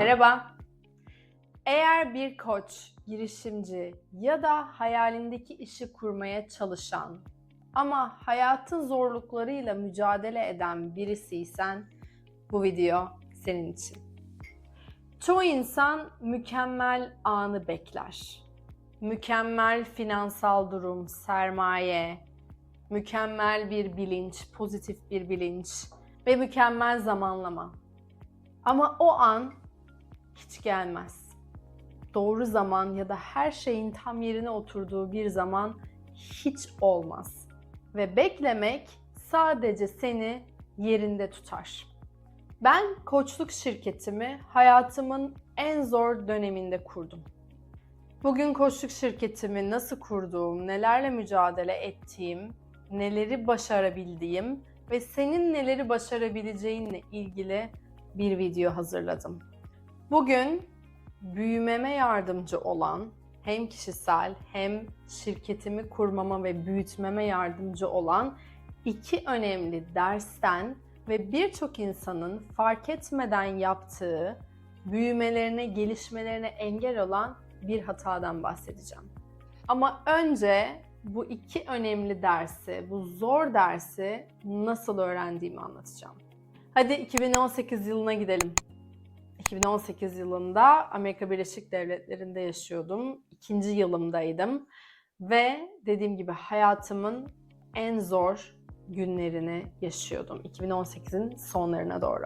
Merhaba. Eğer bir koç, girişimci ya da hayalindeki işi kurmaya çalışan ama hayatın zorluklarıyla mücadele eden birisiysen bu video senin için. Çoğu insan mükemmel anı bekler. Mükemmel finansal durum, sermaye, mükemmel bir bilinç, pozitif bir bilinç ve mükemmel zamanlama. Ama o an hiç gelmez. Doğru zaman ya da her şeyin tam yerine oturduğu bir zaman hiç olmaz. Ve beklemek sadece seni yerinde tutar. Ben koçluk şirketimi hayatımın en zor döneminde kurdum. Bugün koçluk şirketimi nasıl kurduğum, nelerle mücadele ettiğim, neleri başarabildiğim ve senin neleri başarabileceğinle ilgili bir video hazırladım. Bugün büyümeme yardımcı olan hem kişisel hem şirketimi kurmama ve büyütmeme yardımcı olan iki önemli dersten ve birçok insanın fark etmeden yaptığı büyümelerine, gelişmelerine engel olan bir hatadan bahsedeceğim. Ama önce bu iki önemli dersi, bu zor dersi nasıl öğrendiğimi anlatacağım. Hadi 2018 yılına gidelim. 2018 yılında Amerika Birleşik Devletleri'nde yaşıyordum. İkinci yılımdaydım. Ve dediğim gibi hayatımın en zor günlerini yaşıyordum. 2018'in sonlarına doğru.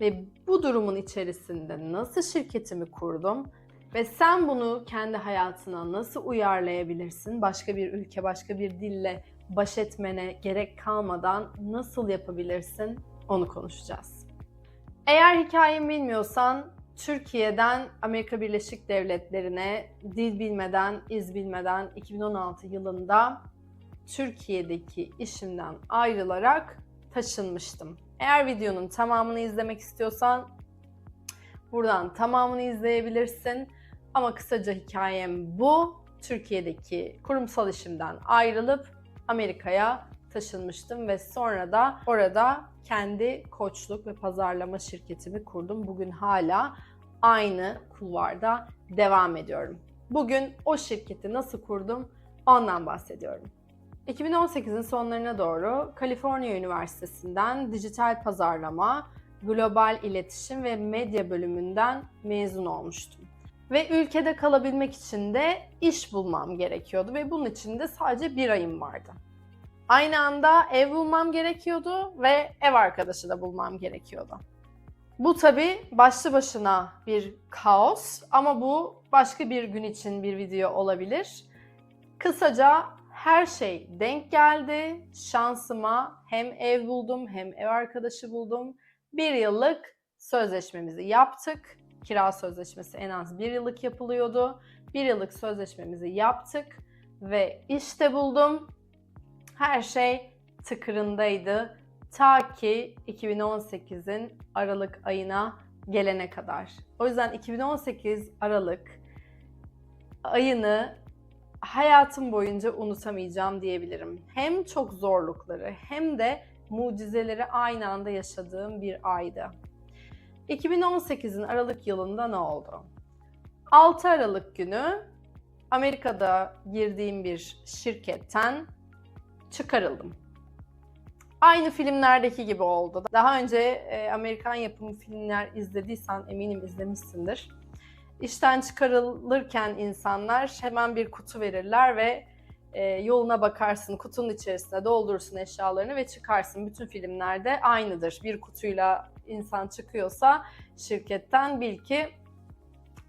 Ve bu durumun içerisinde nasıl şirketimi kurdum ve sen bunu kendi hayatına nasıl uyarlayabilirsin? Başka bir ülke, başka bir dille baş etmene gerek kalmadan nasıl yapabilirsin? Onu konuşacağız. Eğer hikayemi bilmiyorsan Türkiye'den Amerika Birleşik Devletleri'ne dil bilmeden, iz bilmeden 2016 yılında Türkiye'deki işimden ayrılarak taşınmıştım. Eğer videonun tamamını izlemek istiyorsan buradan tamamını izleyebilirsin. Ama kısaca hikayem bu. Türkiye'deki kurumsal işimden ayrılıp Amerika'ya taşınmıştım ve sonra da orada kendi koçluk ve pazarlama şirketimi kurdum. Bugün hala aynı kulvarda devam ediyorum. Bugün o şirketi nasıl kurdum ondan bahsediyorum. 2018'in sonlarına doğru Kaliforniya Üniversitesi'nden dijital pazarlama, global iletişim ve medya bölümünden mezun olmuştum. Ve ülkede kalabilmek için de iş bulmam gerekiyordu ve bunun için de sadece bir ayım vardı. Aynı anda ev bulmam gerekiyordu ve ev arkadaşı da bulmam gerekiyordu. Bu tabi başlı başına bir kaos ama bu başka bir gün için bir video olabilir. Kısaca her şey denk geldi. Şansıma hem ev buldum hem ev arkadaşı buldum. Bir yıllık sözleşmemizi yaptık. Kira sözleşmesi en az bir yıllık yapılıyordu. Bir yıllık sözleşmemizi yaptık ve işte buldum. Her şey tıkırındaydı. Ta ki 2018'in Aralık ayına gelene kadar. O yüzden 2018 Aralık ayını hayatım boyunca unutamayacağım diyebilirim. Hem çok zorlukları hem de mucizeleri aynı anda yaşadığım bir aydı. 2018'in Aralık yılında ne oldu? 6 Aralık günü Amerika'da girdiğim bir şirketten çıkarıldım. Aynı filmlerdeki gibi oldu. Daha önce e, Amerikan yapımı filmler izlediysen eminim izlemişsindir. İşten çıkarılırken insanlar hemen bir kutu verirler ve e, yoluna bakarsın, kutunun içerisine doldurursun eşyalarını ve çıkarsın. Bütün filmlerde aynıdır. Bir kutuyla insan çıkıyorsa şirketten bil ki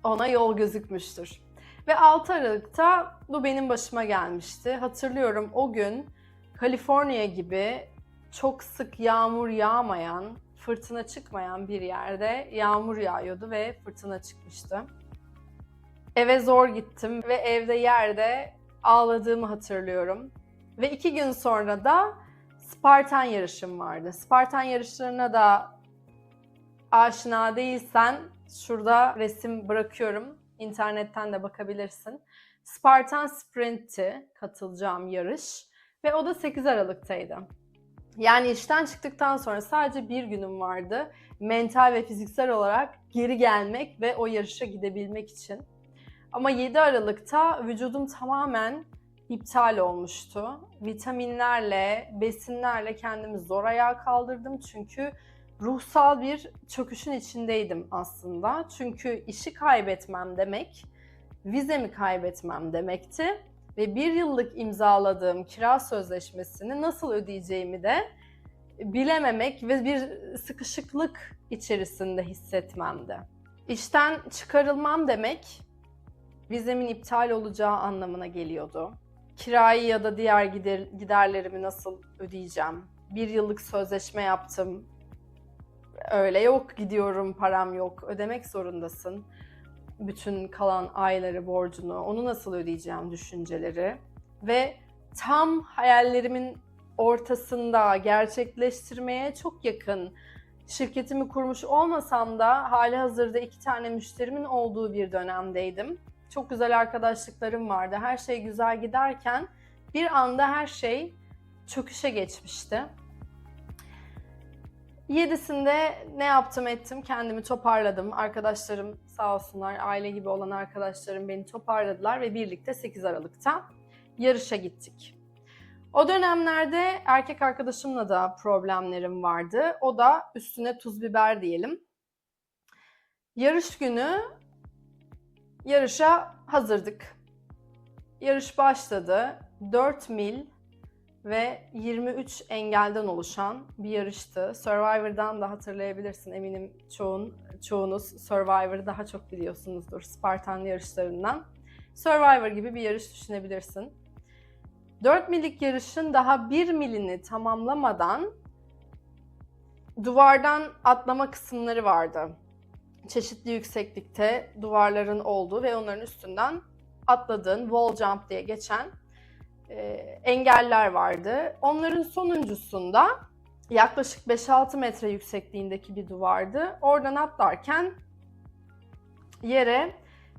ona yol gözükmüştür. Ve 6 Aralık'ta bu benim başıma gelmişti. Hatırlıyorum o gün Kaliforniya gibi çok sık yağmur yağmayan, fırtına çıkmayan bir yerde yağmur yağıyordu ve fırtına çıkmıştı. Eve zor gittim ve evde yerde ağladığımı hatırlıyorum. Ve iki gün sonra da Spartan yarışım vardı. Spartan yarışlarına da aşina değilsen şurada resim bırakıyorum. İnternetten de bakabilirsin. Spartan Sprint'i katılacağım yarış ve o da 8 Aralık'taydı. Yani işten çıktıktan sonra sadece bir günüm vardı. Mental ve fiziksel olarak geri gelmek ve o yarışa gidebilmek için. Ama 7 Aralık'ta vücudum tamamen iptal olmuştu. Vitaminlerle, besinlerle kendimi zor ayağa kaldırdım çünkü ruhsal bir çöküşün içindeydim aslında. Çünkü işi kaybetmem demek, vizemi kaybetmem demekti ve bir yıllık imzaladığım kira sözleşmesini nasıl ödeyeceğimi de bilememek ve bir sıkışıklık içerisinde hissetmemdi. İşten çıkarılmam demek vizemin iptal olacağı anlamına geliyordu. Kirayı ya da diğer gider, giderlerimi nasıl ödeyeceğim? Bir yıllık sözleşme yaptım. Öyle yok gidiyorum param yok ödemek zorundasın. Bütün kalan ayları borcunu onu nasıl ödeyeceğim düşünceleri ve tam hayallerimin ortasında gerçekleştirmeye çok yakın şirketimi kurmuş olmasam da hali hazırda iki tane müşterimin olduğu bir dönemdeydim. Çok güzel arkadaşlıklarım vardı. Her şey güzel giderken bir anda her şey çöküşe geçmişti. Yedisinde ne yaptım ettim kendimi toparladım. Arkadaşlarım sağ olsunlar aile gibi olan arkadaşlarım beni toparladılar ve birlikte 8 Aralık'ta yarışa gittik. O dönemlerde erkek arkadaşımla da problemlerim vardı. O da üstüne tuz biber diyelim. Yarış günü yarışa hazırdık. Yarış başladı. 4 mil ve 23 engelden oluşan bir yarıştı. Survivor'dan da hatırlayabilirsin eminim çoğun çoğunuz Survivor'ı daha çok biliyorsunuzdur Spartan yarışlarından. Survivor gibi bir yarış düşünebilirsin. 4 millik yarışın daha 1 milini tamamlamadan duvardan atlama kısımları vardı. Çeşitli yükseklikte duvarların olduğu ve onların üstünden atladığın wall jump diye geçen e, engeller vardı. Onların sonuncusunda yaklaşık 5-6 metre yüksekliğindeki bir duvardı. Oradan atlarken yere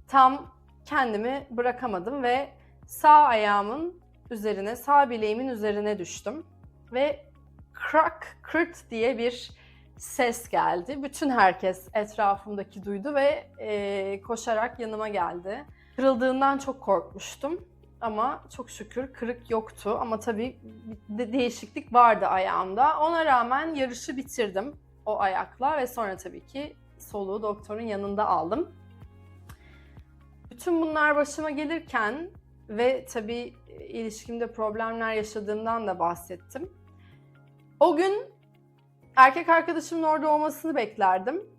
tam kendimi bırakamadım ve sağ ayağımın üzerine, sağ bileğimin üzerine düştüm. Ve crack, kırt diye bir ses geldi. Bütün herkes etrafımdaki duydu ve e, koşarak yanıma geldi. Kırıldığından çok korkmuştum. Ama çok şükür kırık yoktu. Ama tabii de değişiklik vardı ayağımda. Ona rağmen yarışı bitirdim o ayakla ve sonra tabii ki soluğu doktorun yanında aldım. Bütün bunlar başıma gelirken ve tabii ilişkimde problemler yaşadığımdan da bahsettim. O gün erkek arkadaşımın orada olmasını beklerdim.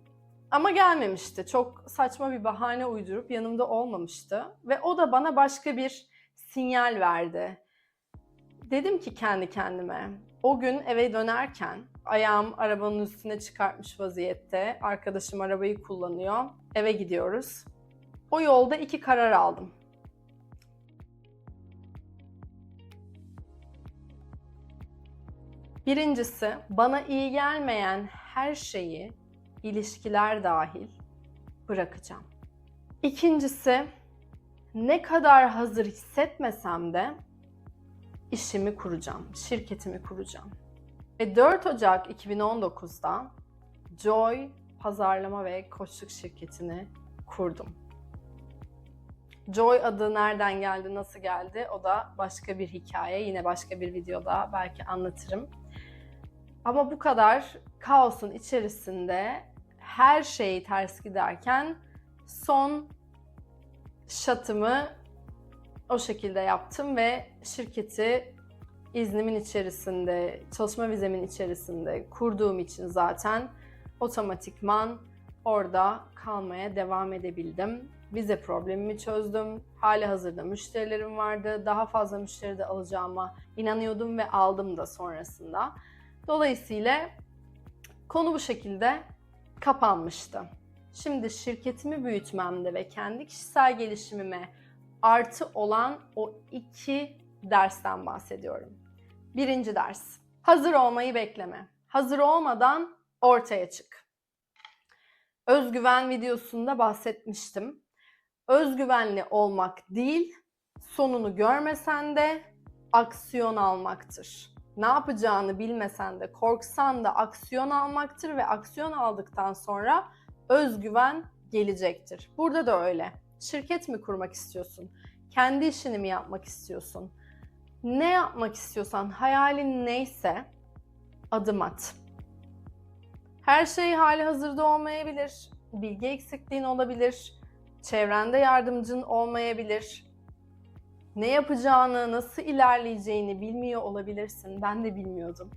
Ama gelmemişti. Çok saçma bir bahane uydurup yanımda olmamıştı. Ve o da bana başka bir sinyal verdi. Dedim ki kendi kendime, o gün eve dönerken ayağım arabanın üstüne çıkartmış vaziyette. Arkadaşım arabayı kullanıyor. Eve gidiyoruz. O yolda iki karar aldım. Birincisi, bana iyi gelmeyen her şeyi, ilişkiler dahil bırakacağım. İkincisi, ne kadar hazır hissetmesem de işimi kuracağım, şirketimi kuracağım. Ve 4 Ocak 2019'da Joy pazarlama ve koçluk şirketini kurdum. Joy adı nereden geldi, nasıl geldi o da başka bir hikaye. Yine başka bir videoda belki anlatırım. Ama bu kadar kaosun içerisinde her şey ters giderken son şatımı o şekilde yaptım ve şirketi iznimin içerisinde, çalışma vizemin içerisinde kurduğum için zaten otomatikman orada kalmaya devam edebildim. Vize problemimi çözdüm. Hali hazırda müşterilerim vardı. Daha fazla müşteri de alacağıma inanıyordum ve aldım da sonrasında. Dolayısıyla konu bu şekilde kapanmıştı. Şimdi şirketimi büyütmemde ve kendi kişisel gelişimime artı olan o iki dersten bahsediyorum. Birinci ders. Hazır olmayı bekleme. Hazır olmadan ortaya çık. Özgüven videosunda bahsetmiştim. Özgüvenli olmak değil, sonunu görmesen de aksiyon almaktır. ne yapacağını bilmesen de korksan da aksiyon almaktır ve aksiyon aldıktan sonra özgüven gelecektir. Burada da öyle. Şirket mi kurmak istiyorsun? Kendi işini mi yapmak istiyorsun? Ne yapmak istiyorsan, hayalin neyse adım at. Her şey hali hazırda olmayabilir. Bilgi eksikliğin olabilir. Çevrende yardımcın olmayabilir. Ne yapacağını, nasıl ilerleyeceğini bilmiyor olabilirsin. Ben de bilmiyordum.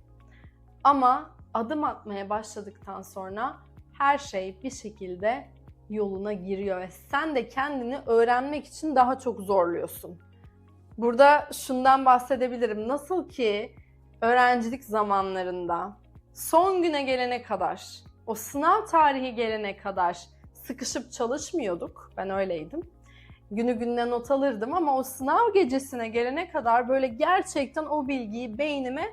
Ama adım atmaya başladıktan sonra her şey bir şekilde yoluna giriyor ve sen de kendini öğrenmek için daha çok zorluyorsun. Burada şundan bahsedebilirim. Nasıl ki öğrencilik zamanlarında son güne gelene kadar, o sınav tarihi gelene kadar sıkışıp çalışmıyorduk. Ben öyleydim. Günü gününe not alırdım ama o sınav gecesine gelene kadar böyle gerçekten o bilgiyi beynime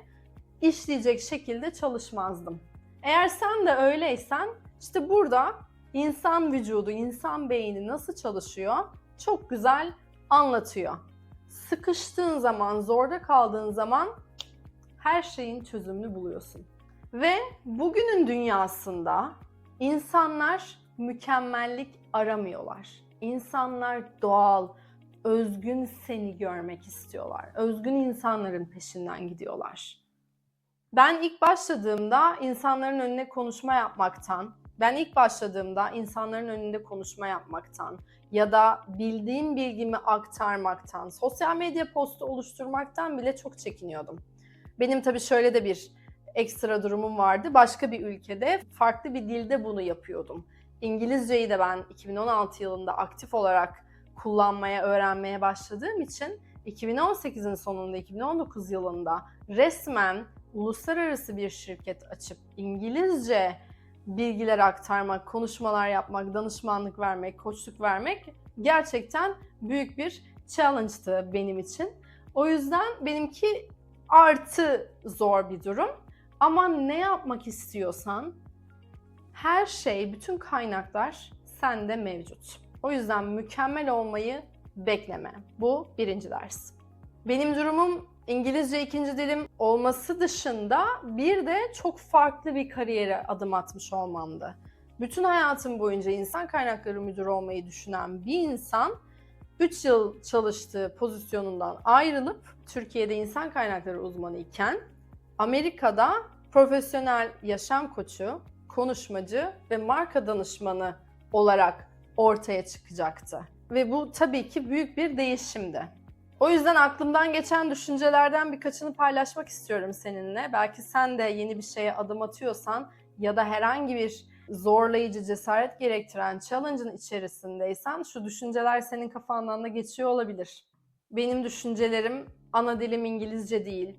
işleyecek şekilde çalışmazdım. Eğer sen de öyleysen işte burada insan vücudu, insan beyni nasıl çalışıyor çok güzel anlatıyor. Sıkıştığın zaman, zorda kaldığın zaman her şeyin çözümünü buluyorsun. Ve bugünün dünyasında insanlar mükemmellik aramıyorlar. İnsanlar doğal, özgün seni görmek istiyorlar. Özgün insanların peşinden gidiyorlar. Ben ilk başladığımda insanların önüne konuşma yapmaktan, ben ilk başladığımda insanların önünde konuşma yapmaktan ya da bildiğim bilgimi aktarmaktan, sosyal medya postu oluşturmaktan bile çok çekiniyordum. Benim tabii şöyle de bir ekstra durumum vardı. Başka bir ülkede farklı bir dilde bunu yapıyordum. İngilizceyi de ben 2016 yılında aktif olarak kullanmaya, öğrenmeye başladığım için 2018'in sonunda 2019 yılında resmen uluslararası bir şirket açıp İngilizce bilgiler aktarmak, konuşmalar yapmak, danışmanlık vermek, koçluk vermek gerçekten büyük bir challenge'tı benim için. O yüzden benimki artı zor bir durum. Ama ne yapmak istiyorsan her şey, bütün kaynaklar sende mevcut. O yüzden mükemmel olmayı bekleme. Bu birinci ders. Benim durumum İngilizce ikinci dilim olması dışında bir de çok farklı bir kariyere adım atmış olmamdı. Bütün hayatım boyunca insan kaynakları müdürü olmayı düşünen bir insan 3 yıl çalıştığı pozisyonundan ayrılıp Türkiye'de insan kaynakları uzmanı iken Amerika'da profesyonel yaşam koçu, konuşmacı ve marka danışmanı olarak ortaya çıkacaktı. Ve bu tabii ki büyük bir değişimdi. O yüzden aklımdan geçen düşüncelerden birkaçını paylaşmak istiyorum seninle. Belki sen de yeni bir şeye adım atıyorsan ya da herhangi bir zorlayıcı, cesaret gerektiren challenge'ın içerisindeysen şu düşünceler senin kafandan da geçiyor olabilir. Benim düşüncelerim ana dilim İngilizce değil.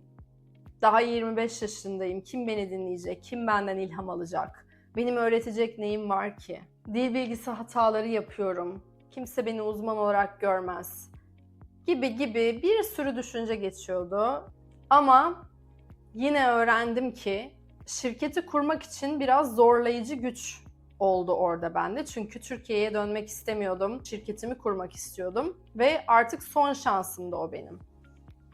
Daha 25 yaşındayım. Kim beni dinleyecek? Kim benden ilham alacak? Benim öğretecek neyim var ki? Dil bilgisi hataları yapıyorum. Kimse beni uzman olarak görmez. Gibi gibi bir sürü düşünce geçiyordu. Ama yine öğrendim ki şirketi kurmak için biraz zorlayıcı güç oldu orada bende. Çünkü Türkiye'ye dönmek istemiyordum. Şirketimi kurmak istiyordum ve artık son şansımdı o benim.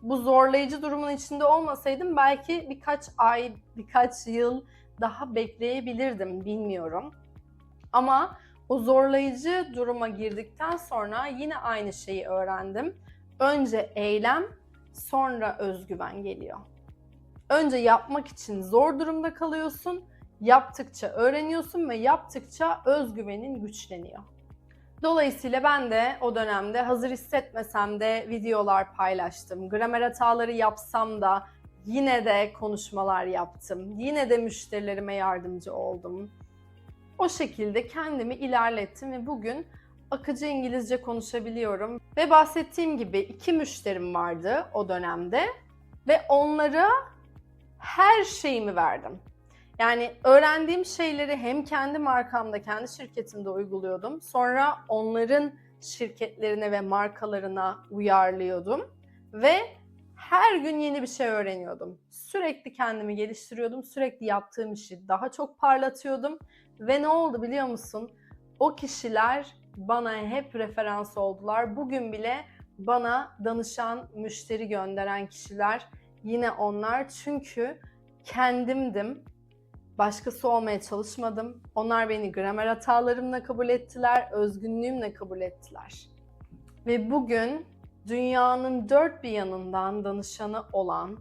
Bu zorlayıcı durumun içinde olmasaydım belki birkaç ay, birkaç yıl daha bekleyebilirdim bilmiyorum. Ama o zorlayıcı duruma girdikten sonra yine aynı şeyi öğrendim. Önce eylem, sonra özgüven geliyor. Önce yapmak için zor durumda kalıyorsun, yaptıkça öğreniyorsun ve yaptıkça özgüvenin güçleniyor. Dolayısıyla ben de o dönemde hazır hissetmesem de videolar paylaştım. Gramer hataları yapsam da yine de konuşmalar yaptım. Yine de müşterilerime yardımcı oldum. O şekilde kendimi ilerlettim ve bugün akıcı İngilizce konuşabiliyorum. Ve bahsettiğim gibi iki müşterim vardı o dönemde ve onlara her şeyimi verdim. Yani öğrendiğim şeyleri hem kendi markamda, kendi şirketimde uyguluyordum. Sonra onların şirketlerine ve markalarına uyarlıyordum. Ve her gün yeni bir şey öğreniyordum. Sürekli kendimi geliştiriyordum. Sürekli yaptığım işi daha çok parlatıyordum. Ve ne oldu biliyor musun? O kişiler bana hep referans oldular. Bugün bile bana danışan, müşteri gönderen kişiler yine onlar çünkü kendimdim. Başkası olmaya çalışmadım. Onlar beni gramer hatalarımla kabul ettiler, özgünlüğümle kabul ettiler. Ve bugün dünyanın dört bir yanından danışanı olan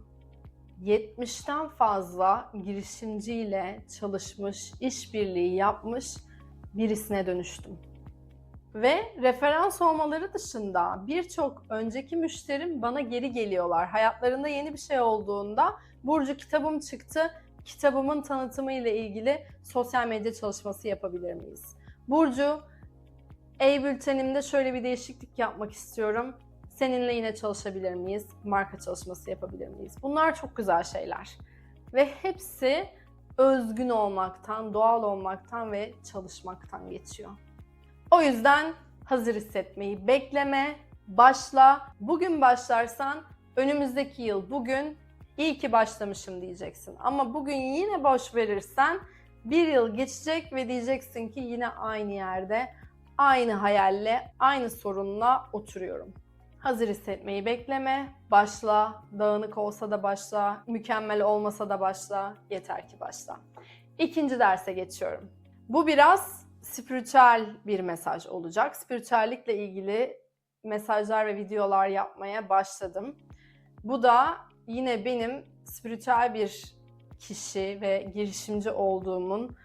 70'ten fazla girişimciyle çalışmış, işbirliği yapmış birisine dönüştüm. Ve referans olmaları dışında birçok önceki müşterim bana geri geliyorlar. Hayatlarında yeni bir şey olduğunda Burcu kitabım çıktı, kitabımın tanıtımı ile ilgili sosyal medya çalışması yapabilir miyiz? Burcu, e-bültenimde şöyle bir değişiklik yapmak istiyorum. Seninle yine çalışabilir miyiz? Marka çalışması yapabilir miyiz? Bunlar çok güzel şeyler. Ve hepsi özgün olmaktan, doğal olmaktan ve çalışmaktan geçiyor. O yüzden hazır hissetmeyi bekleme, başla. Bugün başlarsan önümüzdeki yıl bugün iyi ki başlamışım diyeceksin. Ama bugün yine boş verirsen bir yıl geçecek ve diyeceksin ki yine aynı yerde, aynı hayalle, aynı sorunla oturuyorum. Hazır hissetmeyi bekleme, başla, dağınık olsa da başla, mükemmel olmasa da başla, yeter ki başla. İkinci derse geçiyorum. Bu biraz spiritüel bir mesaj olacak. Spiritüellikle ilgili mesajlar ve videolar yapmaya başladım. Bu da yine benim spiritüel bir kişi ve girişimci olduğumun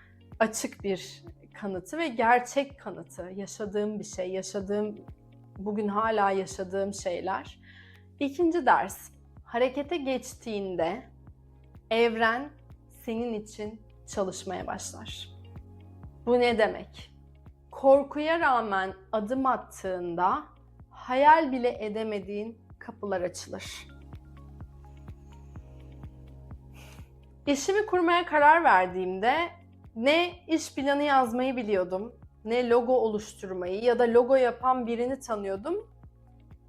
açık bir kanıtı ve gerçek kanıtı. Yaşadığım bir şey, yaşadığım, bugün hala yaşadığım şeyler. İkinci ders, harekete geçtiğinde evren senin için çalışmaya başlar. Bu ne demek? Korkuya rağmen adım attığında hayal bile edemediğin kapılar açılır. İşimi kurmaya karar verdiğimde ne iş planı yazmayı biliyordum, ne logo oluşturmayı ya da logo yapan birini tanıyordum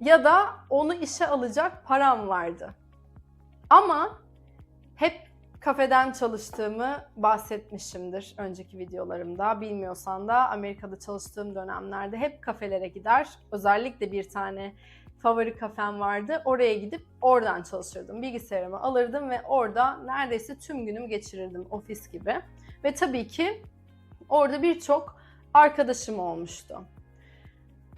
ya da onu işe alacak param vardı. Ama hep kafeden çalıştığımı bahsetmişimdir önceki videolarımda. Bilmiyorsan da Amerika'da çalıştığım dönemlerde hep kafelere gider. Özellikle bir tane favori kafem vardı. Oraya gidip oradan çalışırdım. Bilgisayarımı alırdım ve orada neredeyse tüm günümü geçirirdim ofis gibi. Ve tabii ki orada birçok arkadaşım olmuştu.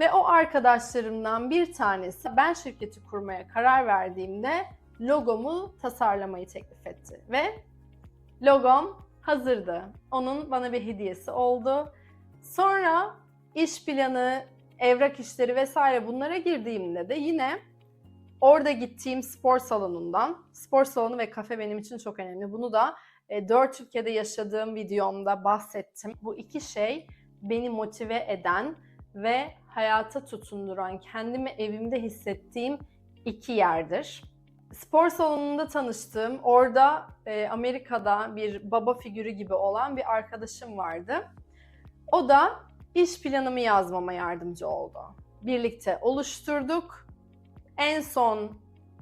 Ve o arkadaşlarımdan bir tanesi ben şirketi kurmaya karar verdiğimde logomu tasarlamayı teklif etti. Ve logom hazırdı. Onun bana bir hediyesi oldu. Sonra iş planı, evrak işleri vesaire bunlara girdiğimde de yine orada gittiğim spor salonundan, spor salonu ve kafe benim için çok önemli. Bunu da e, 4 ülkede yaşadığım videomda bahsettim. Bu iki şey beni motive eden ve hayata tutunduran, kendimi evimde hissettiğim iki yerdir. Spor salonunda tanıştığım, orada e, Amerika'da bir baba figürü gibi olan bir arkadaşım vardı. O da iş planımı yazmama yardımcı oldu. Birlikte oluşturduk. En son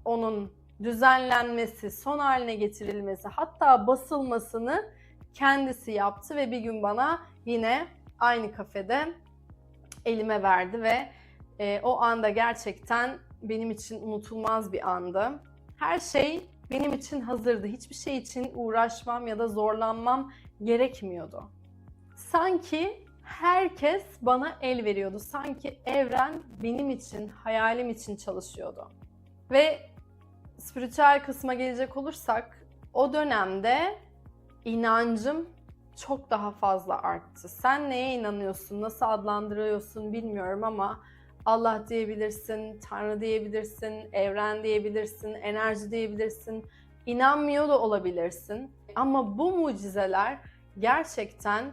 onun düzenlenmesi, son haline getirilmesi, hatta basılmasını kendisi yaptı ve bir gün bana yine aynı kafede elime verdi ve e, o anda gerçekten benim için unutulmaz bir andı. Her şey benim için hazırdı. Hiçbir şey için uğraşmam ya da zorlanmam gerekmiyordu. Sanki herkes bana el veriyordu. Sanki evren benim için, hayalim için çalışıyordu. Ve spiritüel kısma gelecek olursak o dönemde inancım çok daha fazla arttı. Sen neye inanıyorsun, nasıl adlandırıyorsun bilmiyorum ama Allah diyebilirsin, Tanrı diyebilirsin, evren diyebilirsin, enerji diyebilirsin. İnanmıyor da olabilirsin. Ama bu mucizeler gerçekten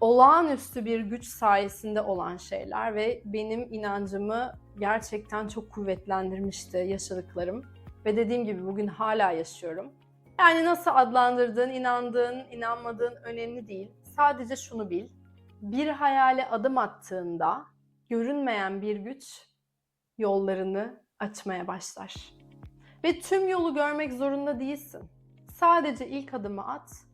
olağanüstü bir güç sayesinde olan şeyler ve benim inancımı gerçekten çok kuvvetlendirmişti yaşadıklarım. Ve dediğim gibi bugün hala yaşıyorum. Yani nasıl adlandırdığın, inandığın, inanmadığın önemli değil. Sadece şunu bil. Bir hayale adım attığında görünmeyen bir güç yollarını açmaya başlar. Ve tüm yolu görmek zorunda değilsin. Sadece ilk adımı at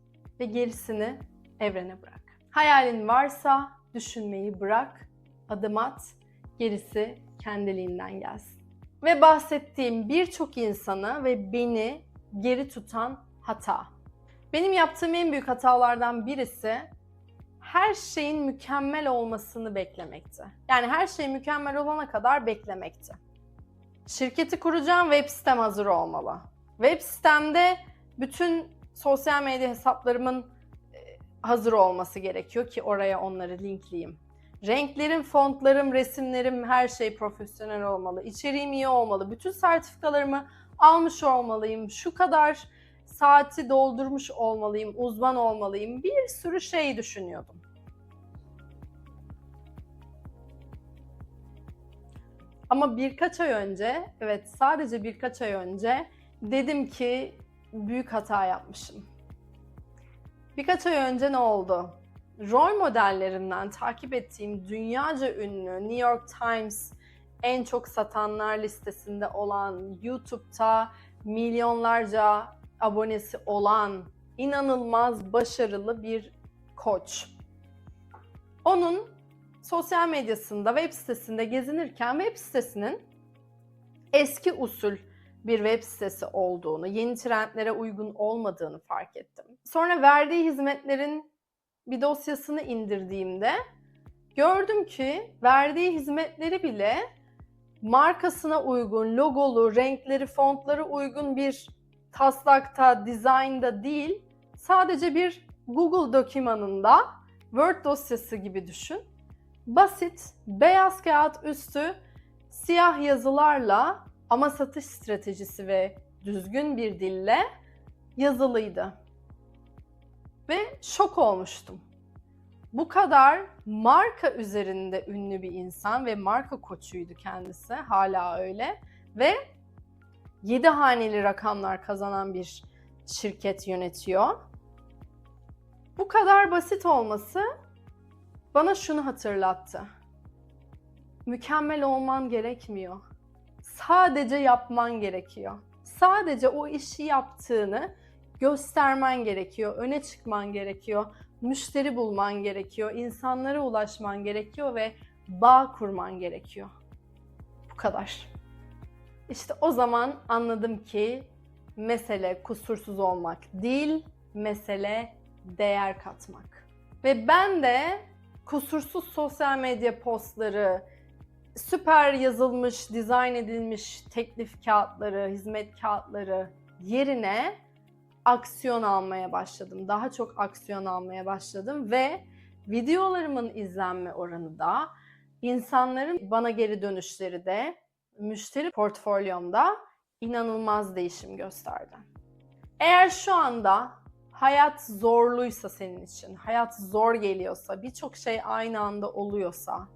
ve gerisini evrene bırak. Hayalin varsa düşünmeyi bırak, adım at, gerisi kendiliğinden gelsin. Ve bahsettiğim birçok insanı ve beni geri tutan hata. Benim yaptığım en büyük hatalardan birisi her şeyin mükemmel olmasını beklemekti. Yani her şey mükemmel olana kadar beklemekti. Şirketi kuracağım, web sitem hazır olmalı. Web sitemde bütün sosyal medya hesaplarımın e, hazır olması gerekiyor ki oraya onları linkleyeyim. Renklerim, fontlarım, resimlerim her şey profesyonel olmalı. İçeriğim iyi olmalı. Bütün sertifikalarımı almış olmalıyım. Şu kadar saati doldurmuş olmalıyım, uzman olmalıyım. Bir sürü şey düşünüyordum. Ama birkaç ay önce, evet sadece birkaç ay önce dedim ki büyük hata yapmışım. Birkaç ay önce ne oldu? Rol modellerimden takip ettiğim dünyaca ünlü New York Times en çok satanlar listesinde olan, YouTube'da milyonlarca abonesi olan inanılmaz başarılı bir koç. Onun sosyal medyasında, web sitesinde gezinirken web sitesinin eski usul bir web sitesi olduğunu, yeni trendlere uygun olmadığını fark ettim. Sonra verdiği hizmetlerin bir dosyasını indirdiğimde gördüm ki verdiği hizmetleri bile markasına uygun, logolu, renkleri, fontları uygun bir taslakta, dizaynda değil, sadece bir Google dokümanında Word dosyası gibi düşün. Basit, beyaz kağıt üstü siyah yazılarla ama satış stratejisi ve düzgün bir dille yazılıydı. Ve şok olmuştum. Bu kadar marka üzerinde ünlü bir insan ve marka koçuydu kendisi. Hala öyle. Ve 7 haneli rakamlar kazanan bir şirket yönetiyor. Bu kadar basit olması bana şunu hatırlattı. Mükemmel olman gerekmiyor. Sadece yapman gerekiyor. Sadece o işi yaptığını göstermen gerekiyor, öne çıkman gerekiyor, müşteri bulman gerekiyor, insanlara ulaşman gerekiyor ve bağ kurman gerekiyor. Bu kadar. İşte o zaman anladım ki mesele kusursuz olmak değil, mesele değer katmak. Ve ben de kusursuz sosyal medya postları, süper yazılmış, dizayn edilmiş teklif kağıtları, hizmet kağıtları yerine aksiyon almaya başladım. Daha çok aksiyon almaya başladım ve videolarımın izlenme oranı da, insanların bana geri dönüşleri de müşteri portfolyomda inanılmaz değişim gösterdi. Eğer şu anda hayat zorluysa senin için, hayat zor geliyorsa, birçok şey aynı anda oluyorsa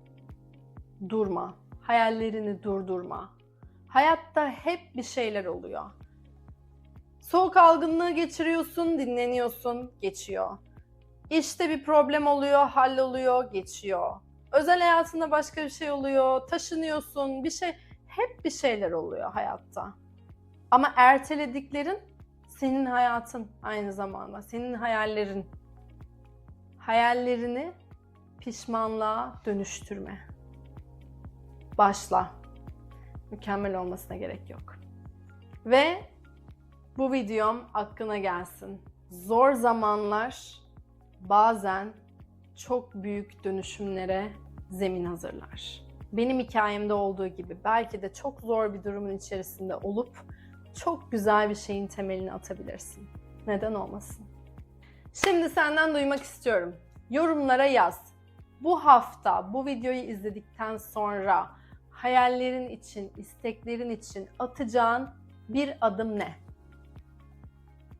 durma. Hayallerini durdurma. Hayatta hep bir şeyler oluyor. Soğuk algınlığı geçiriyorsun, dinleniyorsun, geçiyor. İşte bir problem oluyor, halloluyor, geçiyor. Özel hayatında başka bir şey oluyor, taşınıyorsun, bir şey hep bir şeyler oluyor hayatta. Ama ertelediklerin senin hayatın aynı zamanda, senin hayallerin. Hayallerini pişmanlığa dönüştürme. Başla. Mükemmel olmasına gerek yok. Ve bu videom aklına gelsin. Zor zamanlar bazen çok büyük dönüşümlere zemin hazırlar. Benim hikayemde olduğu gibi belki de çok zor bir durumun içerisinde olup çok güzel bir şeyin temelini atabilirsin. Neden olmasın? Şimdi senden duymak istiyorum. Yorumlara yaz. Bu hafta bu videoyu izledikten sonra hayallerin için, isteklerin için atacağın bir adım ne?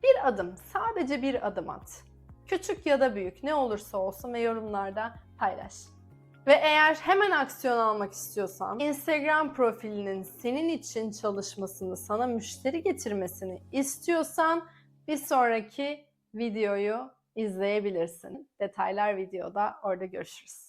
Bir adım, sadece bir adım at. Küçük ya da büyük ne olursa olsun ve yorumlarda paylaş. Ve eğer hemen aksiyon almak istiyorsan, Instagram profilinin senin için çalışmasını, sana müşteri getirmesini istiyorsan bir sonraki videoyu izleyebilirsin. Detaylar videoda, orada görüşürüz.